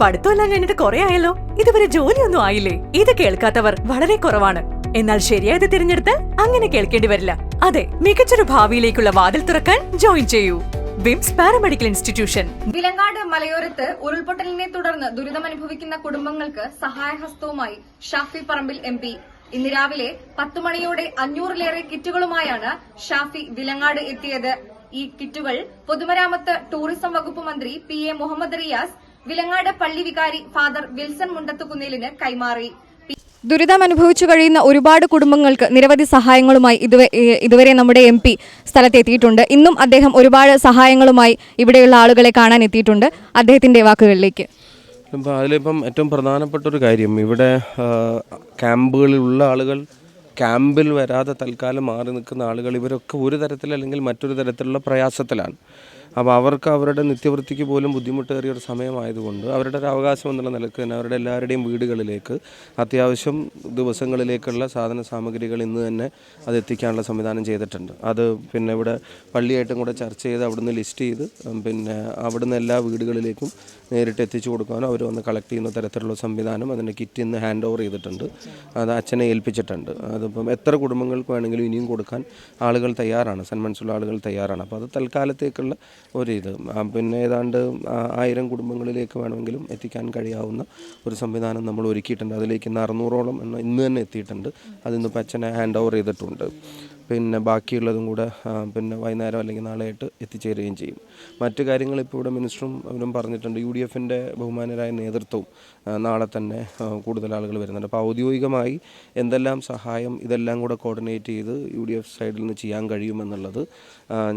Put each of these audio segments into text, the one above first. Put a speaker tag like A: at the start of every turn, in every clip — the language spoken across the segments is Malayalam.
A: പഠിത്തമെല്ലാം കഴിഞ്ഞിട്ട് കുറെ ആയല്ലോ. ഇതുവരെ ജോലിയൊന്നും ആയില്ലേ? ഇത് കേൾക്കാത്തവർ വളരെ കുറവാണ്. എന്നാൽ ശരിയായത് തിരഞ്ഞെടുത്ത് അങ്ങനെ കേൾക്കേണ്ടി വരില്ല. അതെ മികച്ചൊരു ഭാവിയിലേക്കുള്ള വാതിൽ തുറക്കാൻ ജോയിൻ ചെയ്യൂ. വിംസ് പാരാമെഡിക്കൽ ഇൻസ്റ്റിറ്റ്യൂഷൻ.
B: വിലങ്ങാട് മലയോരത്ത് ഉരുൾപൊട്ടലിനെ തുടർന്ന് ദുരിതമനുഭവിക്കുന്ന കുടുംബങ്ങൾക്ക് സഹായഹസ്തവുമായി ഷാഫി പറമ്പിൽ എം പി. ഇന്ന് രാവിലെ പത്തു മണിയോടെ അഞ്ഞൂറിലേറെ കിറ്റുകളുമായാണ് ഷാഫി വിലങ്ങാട് എത്തിയത്. ഈ കിറ്റുകൾ പൊതുമരാമത്ത് ടൂറിസം വകുപ്പ് മന്ത്രി പി എ മുഹമ്മദ് റിയാസ് വിലങ്ങാട് പള്ളി വികാരി ഫാദർ വിൽസൺ മുണ്ടത്തുകുന്നേലിന് കൈമാറി.
C: ദുരിതം അനുഭവിച്ചു കഴിയുന്ന ഒരുപാട് കുടുംബങ്ങൾക്ക് നിരവധി സഹായങ്ങളുമായി ഇതുവരെ നമ്മുടെ എം പി സ്ഥലത്തെത്തിയിട്ടുണ്ട്. ഇന്നും അദ്ദേഹം ഒരുപാട് സഹായങ്ങളുമായി ഇവിടെയുള്ള ആളുകളെ കാണാൻ എത്തിയിട്ടുണ്ട്. അദ്ദേഹത്തിന്റെ വാക്കുകളിലേക്ക്.
D: ഇപ്പം അതിലിപ്പം ഏറ്റവും പ്രധാനപ്പെട്ട ഒരു കാര്യം ഇവിടെ ക്യാമ്പുകളിലുള്ള ആളുകൾ ക്യാമ്പിൽ വരാതെ തൽക്കാലം മാറി നിൽക്കുന്ന ആളുകൾ ഇവരൊക്കെ ഒരു തരത്തിൽ അല്ലെങ്കിൽ മറ്റൊരു തരത്തിലുള്ള പ്രയാസത്തിലാണ്. അപ്പോൾ അവർക്ക് അവരുടെ നിത്യവൃത്തിക്ക് പോലും ബുദ്ധിമുട്ടേറിയ ഒരു സമയമായതുകൊണ്ട് അവരുടെ ഒരു അവകാശം എന്നുള്ള നിലയ്ക്ക് തന്നെ അവരുടെ എല്ലാവരുടെയും വീടുകളിലേക്ക് അത്യാവശ്യം ദിവസങ്ങളിലേക്കുള്ള സാധന സാമഗ്രികൾ ഇന്ന് തന്നെ അത് എത്തിക്കാനുള്ള സംവിധാനം ചെയ്തിട്ടുണ്ട്. അത് പിന്നെ ഇവിടെ പള്ളിയായിട്ടും കൂടെ ചർച്ച ചെയ്ത് അവിടുന്ന് ലിസ്റ്റ് ചെയ്ത് പിന്നെ അവിടുന്ന് എല്ലാ വീടുകളിലേക്കും നേരിട്ട് എത്തിച്ചു കൊടുക്കാനോ അവർ വന്ന് കളക്ട് ചെയ്യുന്ന തരത്തിലുള്ള സംവിധാനം അതിന്റെ കിറ്റ് ഇന്ന് ഹാൻഡ് ഓവർ ചെയ്തിട്ടുണ്ട്. അത് അച്ഛനെ ഏൽപ്പിച്ചിട്ടുണ്ട്. അതിപ്പം എത്ര കുടുംബങ്ങൾക്ക് വേണമെങ്കിലും ഇനിയും കൊടുക്കാൻ ആളുകൾ തയ്യാറാണ് സന്മനസ്സുള്ള ആളുകൾ തയ്യാറാണ്. അപ്പോൾ അത് തൽക്കാലത്തേക്കുള്ള ഒരു ഇത്. പിന്നെ ഏതാണ്ട് ആയിരം കുടുംബങ്ങളിലേക്ക് വേണമെങ്കിലും എത്തിക്കാൻ കഴിയാവുന്ന ഒരു സംവിധാനം നമ്മൾ ഒരുക്കിയിട്ടുണ്ട്. അതിലേക്ക് ഇന്ന് അറുന്നൂറോളം ഇന്ന് തന്നെ എത്തിയിട്ടുണ്ട്. അതിന്ന് അച്ഛനെ ഹാൻഡ് ഓവർ ചെയ്തിട്ടുണ്ട്. പിന്നെ ബാക്കിയുള്ളതും കൂടെ പിന്നെ വൈകുന്നേരം അല്ലെങ്കിൽ നാളെയായിട്ട് എത്തിച്ചേരുകയും ചെയ്യും. മറ്റു കാര്യങ്ങൾ ഇപ്പോൾ ഇവിടെ മിനിസ്റ്ററും അവരും പറഞ്ഞിട്ടുണ്ട്. യു ഡി എഫിന്റെ ബഹുമാനരായ നേതൃത്വവും നാളെ തന്നെ കൂടുതൽ ആളുകൾ വരുന്നുണ്ട്. അപ്പോൾ ഔദ്യോഗികമായി എന്തെല്ലാം സഹായം ഇതെല്ലാം കൂടെ കോർഡിനേറ്റ് ചെയ്ത് യു ഡി എഫ് സൈഡിൽ നിന്ന് ചെയ്യാൻ കഴിയുമെന്നുള്ളത്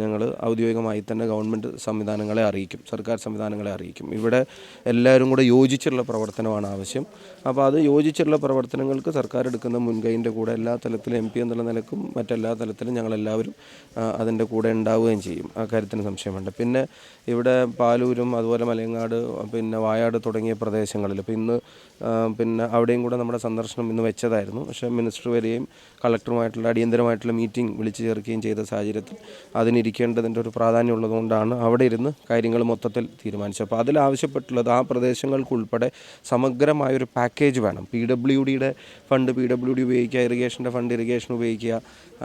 D: ഞങ്ങൾ ഔദ്യോഗികമായി തന്നെ ഗവൺമെന്റ് സംവിധാനങ്ങളെ അറിയിക്കും സർക്കാർ സംവിധാനങ്ങളെ അറിയിക്കും. ഇവിടെ എല്ലാവരും കൂടെ യോജിച്ചുള്ള പ്രവർത്തനമാണ് ആവശ്യം. അപ്പോൾ അത് യോജിച്ചുള്ള പ്രവർത്തനങ്ങൾക്ക് സർക്കാർ എടുക്കുന്ന മുൻകൈന്റെ കൂടെ എല്ലാ തലത്തിലും എം പി എന്നുള്ള നിലക്കും മറ്റെല്ലാ തലത്തിലും ഞങ്ങളെല്ലാവരും അതിന്റെ കൂടെ ഉണ്ടാവുകയും ചെയ്യും. ആ കാര്യത്തിന് സംശയമുണ്ട്. പിന്നെ ഇവിടെ പാലൂരും അതുപോലെ മലയങ്ങാട് പിന്നെ വായാട് തുടങ്ങിയ പ്രദേശങ്ങളിൽ ഇപ്പോൾ ഇന്ന് പിന്നെ അവിടെയും കൂടെ നമ്മുടെ സന്ദർശനം ഇന്ന് വെച്ചതായിരുന്നു. പക്ഷേ മിനിസ്റ്റർ വരികയും കളക്ടറുമായിട്ടുള്ള അടിയന്തരമായിട്ടുള്ള മീറ്റിംഗ് വിളിച്ചു ചേർക്കുകയും ചെയ്ത സാഹചര്യത്തിൽ അതിനിരിക്കേണ്ടതിന്റെ ഒരു പ്രാധാന്യം ഉള്ളതുകൊണ്ടാണ് അവിടെ ഇരുന്ന് കാര്യങ്ങൾ മൊത്തത്തിൽ തീരുമാനിച്ചത്. അപ്പോൾ അതിൽ ആവശ്യപ്പെട്ടുള്ളത് ആ പ്രദേശങ്ങൾക്കുൾപ്പെടെ സമഗ്രമായൊരു പാക്കേജ് വേണം. പി ഡബ്ല്യു ഡിയുടെ ഫണ്ട് പി ഡബ്ല്യു ഡി ഉപയോഗിക്കുക ഇറിഗേഷന്റെ ഫണ്ട് ഇറിഗേഷൻ ഉപയോഗിക്കുക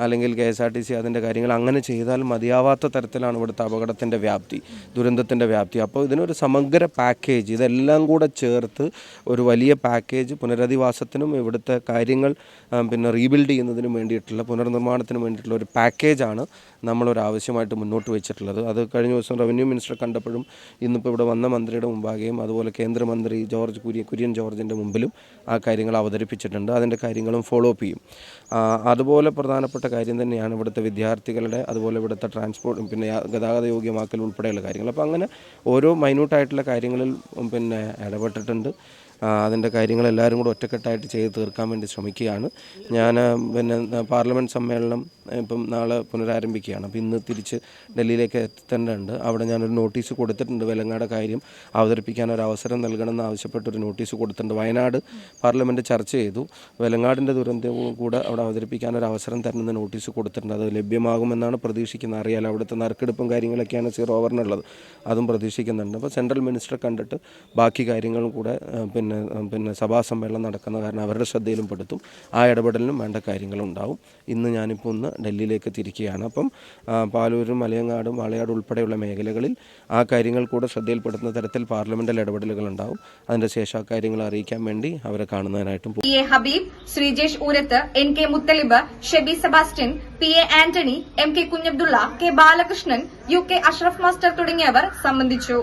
D: അല്ലെങ്കിൽ K S R T C അതിന്റെ കാര്യങ്ങൾ അങ്ങനെ ചെയ്താൽ മതിയാവാത്ത തരത്തിലാണ് ഇവിടുത്തെ അപകടത്തിന്റെ വ്യാപ്തി ദുരന്തത്തിന്റെ വ്യാപ്തി. അപ്പോൾ ഇതിനൊരു സമഗ്ര പാക്കേജ് ഇതെല്ലാം കൂടെ ചേർത്ത് ഒരു വലിയ പാക്കേജ് പുനരധിവാസത്തിനും ഇവിടുത്തെ കാര്യങ്ങൾ പിന്നെ റീബിൽഡ് ചെയ്യുന്നതിനും വേണ്ടിയിട്ടുള്ള പുനർനിർമ്മാണത്തിനും വേണ്ടിയിട്ടുള്ള ഒരു പാക്കേജാണ് നമ്മളൊരു ആവശ്യമായിട്ട് മുന്നോട്ട് വെച്ചിട്ടുള്ളത്. അത് കഴിഞ്ഞ ദിവസം റവന്യൂ മിനിസ്റ്റർ കണ്ടപ്പോഴും ഇന്നിപ്പോൾ ഇവിടെ വന്ന മന്ത്രിയുടെ മുമ്പാകെയും അതുപോലെ കേന്ദ്രമന്ത്രി ജോർജ് കുര്യൻ കുര്യൻ ജോർജിന്റെ മുമ്പിലും ആ കാര്യങ്ങൾ അവതരിപ്പിച്ചിട്ടുണ്ട്. അതിന്റെ കാര്യങ്ങളും ഫോളോ അപ്പ് ചെയ്യും. അതുപോലെ പ്രധാനപ്പെട്ട കാര്യം തന്നെയാണ് ഇവിടുത്തെ വിദ്യാർത്ഥികളുടെ അതുപോലെ ഇവിടുത്തെ ട്രാൻസ്പോർട്ട് പിന്നെ ഗതാഗത യോഗ്യമാക്കൽ ഉൾപ്പെടെയുള്ള കാര്യങ്ങൾ. അപ്പോൾ അങ്ങനെ ഓരോ മൈന്യൂട്ടായിട്ടുള്ള കാര്യങ്ങളിൽ പിന്നെ ഇടപെട്ടിട്ടുണ്ട്. അതിന്റെ കാര്യങ്ങൾ എല്ലാവരും കൂടെ ഒറ്റക്കെട്ടായിട്ട് ചെയ്ത് തീർക്കാൻ വേണ്ടി ശ്രമിക്കുകയാണ്. ഞാൻ പിന്നെ പാർലമെന്റ് സമ്മേളനം ഇപ്പം നാളെ പുനരാരംഭിക്കുകയാണ്. അപ്പോൾ ഇന്ന് തിരിച്ച് ഡൽഹിയിലേക്ക് എത്തേണ്ടതുണ്ട്. അവിടെ ഞാനൊരു നോട്ടീസ് കൊടുത്തിട്ടുണ്ട്. വെലങ്ങാട് കാര്യം അവതരിപ്പിക്കാൻ ഒരു അവസരം നൽകണമെന്ന് ആവശ്യപ്പെട്ടൊരു നോട്ടീസ് കൊടുത്തിട്ടുണ്ട്. വയനാട് പാർലമെന്റ് ചർച്ച ചെയ്തു. വെലങ്ങാടിന്റെ ദുരന്തവും കൂടെ അവിടെ അവതരിപ്പിക്കാൻ ഒരു അവസരം തരുന്ന നോട്ടീസ് കൊടുത്തിട്ടുണ്ട്. അത് ലഭ്യമാകുമെന്നാണ് പ്രതീക്ഷിക്കുന്നത്. അറിയാലോ അവിടുത്തെ നറുക്കെടുപ്പും കാര്യങ്ങളൊക്കെയാണ് സീറോ ഓവറിനുള്ളത്. അതും പ്രതീക്ഷിക്കുന്നുണ്ട്. അപ്പോൾ സെൻട്രൽ മിനിസ്റ്റർ കണ്ടിട്ട് ബാക്കി കാര്യങ്ങളും കൂടെ ആ, പിന്നെ പിന്നെ സഭാ സമ്മേളനം നടക്കുന്ന കാരണം അവരുടെ ശ്രദ്ധയിലും പെടുത്തും. ആ ഇടപെടലിനും വേണ്ട കാര്യങ്ങളുണ്ടാവും. ഇന്ന് ഞാനിപ്പോൾ ഒന്ന് ഡൽഹിയിലേക്ക് തിരിക്കുകയാണ്. അപ്പം പാലൂരും മലയങ്ങാടും വാളയാട് ഉൾപ്പെടെയുള്ള മേഖലകളിൽ ആ കാര്യങ്ങൾ കൂടെ ശ്രദ്ധയിൽപ്പെടുന്ന തരത്തിൽ പാർലമെന്റിൽ ഇടപെടലുകൾ ഉണ്ടാവും അതിന്റെ ശേഷം ആ കാര്യങ്ങൾ അറിയിക്കാൻ വേണ്ടി അവരെ കാണുന്നതിനായിട്ടും
B: P A Habeeb Sreejesh Oorath N K Muthalib Shebi Sebastian P A Antony M K Kunhabdulla K Balakrishnan U K Ashraf master തുടങ്ങിയവർ സംബന്ധിച്ചു.